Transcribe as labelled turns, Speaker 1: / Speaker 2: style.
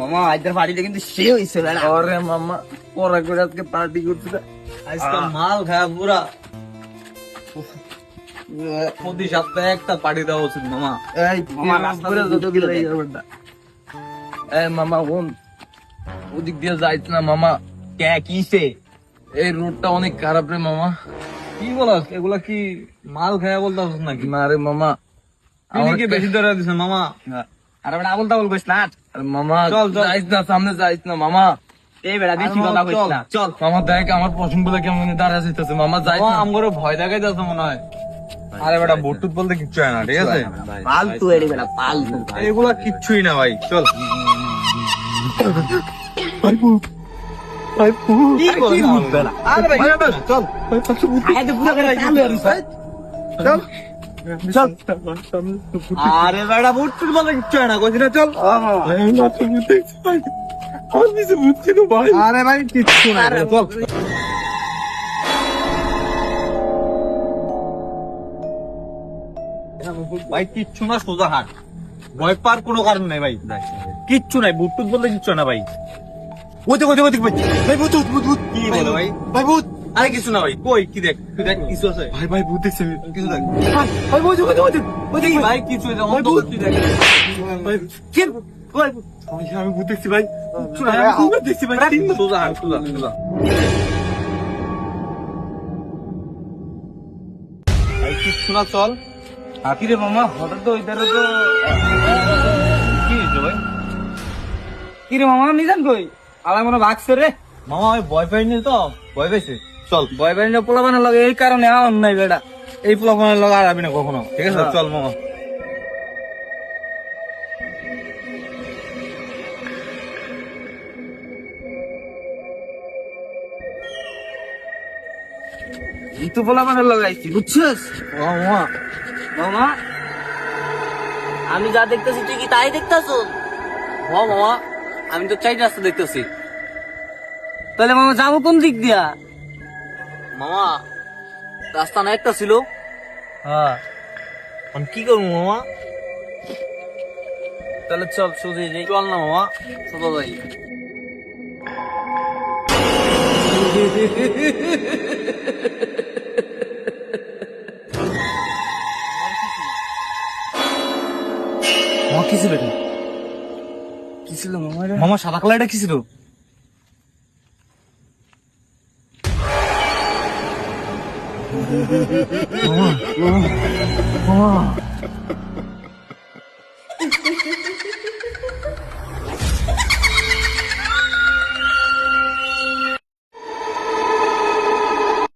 Speaker 1: মামা আজকের পার্টিটা কিন্তু সে হয়েছে বেড়া।
Speaker 2: মামা পড়া করে আজকে পার্টি করতে
Speaker 3: আজকে মাল খায় পুরা। প্রতি সপ্তাহে একটা পার্টি দেওয়া উচিত মামা।
Speaker 2: এই
Speaker 1: মামা, রাস্তা
Speaker 2: যত। এই মামা কোন ওদিক দিয়ে যাইছ না মামা।
Speaker 3: কে কিসে
Speaker 2: এই রোডটা অনেক খারাপ রে মামা।
Speaker 3: কি বলস এগুলা কি মাল খায় বলতাস নাকি?
Speaker 2: না রে মামা।
Speaker 3: আমাকে বেশি ধরে দিছে মামা?
Speaker 1: আরে বেড়া আবল তাবল কইস না
Speaker 2: মামা
Speaker 3: চল।
Speaker 2: যাইস না সামনে যাইস না মামা
Speaker 1: এই বেড়া বেশি কথা কইস না
Speaker 3: চল
Speaker 2: মামা দেখ আমার পছন্দ বলে কেমন দাঁড়া যাইতেছে মামা যাইস না
Speaker 3: আমগরে ভয় দেখাই যাচ্ছে মনে হয় আরে বেটা বুটুত বলতে কিচ্ছু হয় না ঠিক আছে
Speaker 1: পালতু এড়ি বেড়া পালতু
Speaker 3: এগুলা কিচ্ছুই না ভাই চল কি বলিস বেটা আরে ভাই চল
Speaker 1: পুরো করে চালু আর
Speaker 3: বেটা বলতে কিচ্ছু হয় না কইছি না চল। আরে ভাই কিচ্ছু না চল। ভাই। কিচ্ছু না সোজা হাট। ভয় পার কোনো কারণ নাই ভাই। কিচ্ছু নাই বুটুত বলতে কিচ্ছু না ভাই। ওতে ওতে ওতে ভাই। ভাই ভূত ভূত ভূত ভূত। কি বলে ভাই? ভাই ভূত। আরে কিছু না ভাই কই কি দেখ তুই দেখ কিছু আছে? ভাই ভাই ভূত দেখছি কিছু দেখ। ভাই ভূত ভূত ভূত ওই ভাই কিছু আছে অন্ত তুই দেখ। ভাই কি? ভাই আমি ভূত দেখছি ভাই। কিছু আমি ভূত দেখছি ভাই সোজা হাট সোজা সোজা। ভাই কিচ্ছু না চল।
Speaker 2: মামা? হঠাৎ তো ওইধারে তো
Speaker 3: কি হয়েছে ভাই?
Speaker 1: কি রে মামা? নিজান কই? আলা মনে ভাগছে রে?
Speaker 3: মামা ওই ভয় পাইনি তো ভয় পাইছে চল।
Speaker 1: ভয় পাই না পোলা বানার লাগে এই কারণে আওন নাই বেড়া
Speaker 3: এই প্লাবনের লগে আর আমি না কখনো ঠিক আছে? চল মামা।
Speaker 1: এই তো পোলা বানার লাগাইছি বুঝছিস?
Speaker 3: মামা।
Speaker 1: মামা আমি যা দেখতেছি তুই কি তাই দেখতেছ?
Speaker 3: মামা। আমি তো চাই রাস্তা দেখতেছি।
Speaker 1: তাহলে মামা যাব কোন দিক দিয়া?
Speaker 3: মামা রাস্তা না একটা ছিল। হ্যাঁ। আমি কি করব মামা?
Speaker 1: তাহলে চল সোজা যাই।
Speaker 3: চল না মামা সোজা যাই।
Speaker 1: মামা কি ছিল এটা? কি ছিল মামা এটা?
Speaker 3: মামা সাদা কালারটা কি ছিল
Speaker 2: মামা